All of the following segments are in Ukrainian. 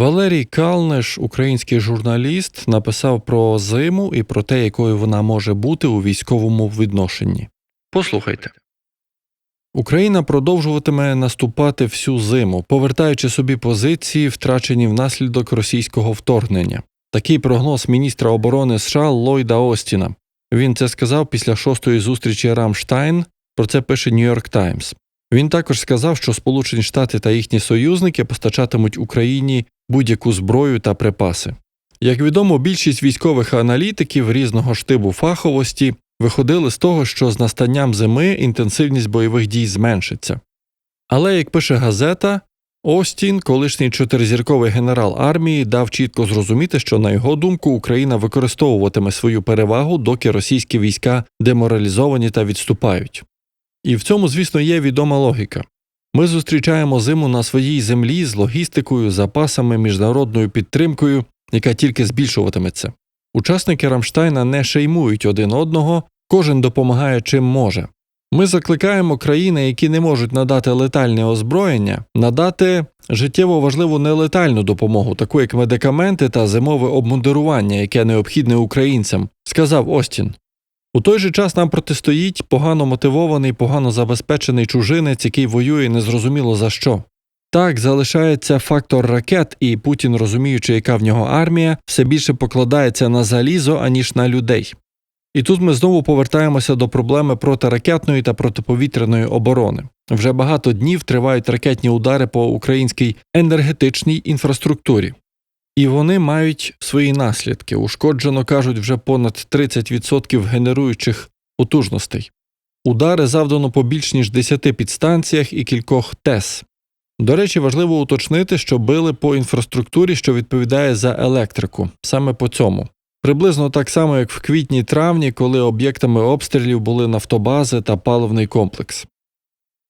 Валерій Калнеш, український журналіст, написав про зиму і про те, якою вона може бути у військовому відношенні. Послухайте. Україна продовжуватиме наступати всю зиму, повертаючи собі позиції, втрачені внаслідок російського вторгнення. Такий прогноз міністра оборони США Ллойда Остіна. Він це сказав після шостої зустрічі Рамштайн. Про це пише Нью-Йорк Таймс. Він також сказав, що Сполучені Штати та їхні союзники постачатимуть Україні будь-яку зброю та припаси. Як відомо, більшість військових аналітиків різного штибу фаховості виходили з того, що з настанням зими інтенсивність бойових дій зменшиться. Але, як пише газета, Остін, колишній чотиризірковий генерал армії, дав чітко зрозуміти, що, на його думку, Україна використовуватиме свою перевагу, доки російські війська деморалізовані та відступають. І в цьому, звісно, є відома логіка. Ми зустрічаємо зиму на своїй землі з логістикою, запасами, міжнародною підтримкою, яка тільки збільшуватиметься. Учасники Рамштайна не шеймують один одного, кожен допомагає чим може. Ми закликаємо країни, які не можуть надати летальне озброєння, надати життєво важливу нелетальну допомогу, таку як медикаменти та зимове обмундирування, яке необхідне українцям, сказав Остін. У той же час нам протистоїть погано мотивований, погано забезпечений чужинець, який воює незрозуміло за що. Так залишається фактор ракет, і Путін, розуміючи, яка в нього армія, все більше покладається на залізо, аніж на людей. І тут ми знову повертаємося до проблеми протиракетної та протиповітряної оборони. Вже багато днів тривають ракетні удари по українській енергетичній інфраструктурі. І вони мають свої наслідки. Ушкоджено кажуть вже понад 30% генеруючих потужностей. Удари завдано по більш ніж 10 підстанціях і кількох ТЕС. До речі, важливо уточнити, що били по інфраструктурі, що відповідає за електрику, саме по цьому. Приблизно так само, як в квітні травні, коли об'єктами обстрілів були нафтобази та паливний комплекс.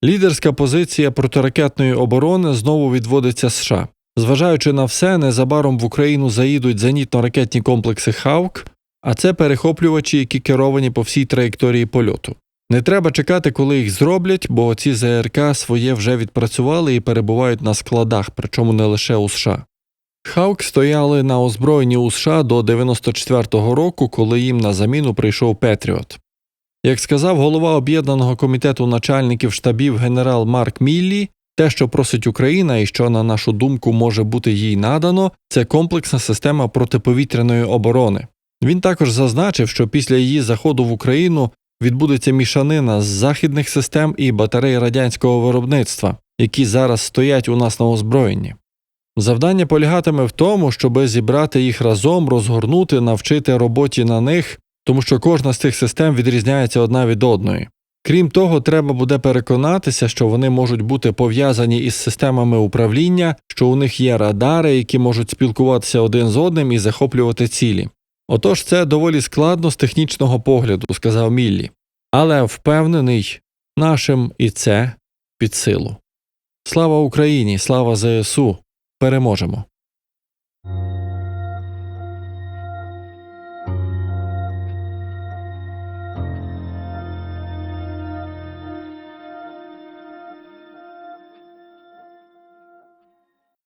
Лідерська позиція протиракетної оборони знову відводиться США. Зважаючи на все, незабаром в Україну заїдуть зенітно-ракетні комплекси Хавк, а це перехоплювачі, які керовані по всій траєкторії польоту. Не треба чекати, коли їх зроблять, бо ці ЗРК своє вже відпрацювали і перебувають на складах, причому не лише у США. Хавк стояли на озброєнні у США до 94-го року, коли їм на заміну прийшов Петріот. Як сказав голова об'єднаного комітету начальників штабів генерал Марк Міллі, те, що просить Україна, і що, на нашу думку, може бути їй надано, це комплексна система протиповітряної оборони. Він також зазначив, що після її заходу в Україну відбудеться мішанина з західних систем і батарей радянського виробництва, які зараз стоять у нас на озброєнні. Завдання полягатиме в тому, щоб зібрати їх разом, розгорнути, навчити роботі на них, тому що кожна з цих систем відрізняється одна від одної. Крім того, треба буде переконатися, що вони можуть бути пов'язані із системами управління, що у них є радари, які можуть спілкуватися один з одним і захоплювати цілі. Отож, це доволі складно з технічного погляду, сказав Міллі, але впевнений, нашим і це під силу. Слава Україні, слава ЗСУ! Переможемо!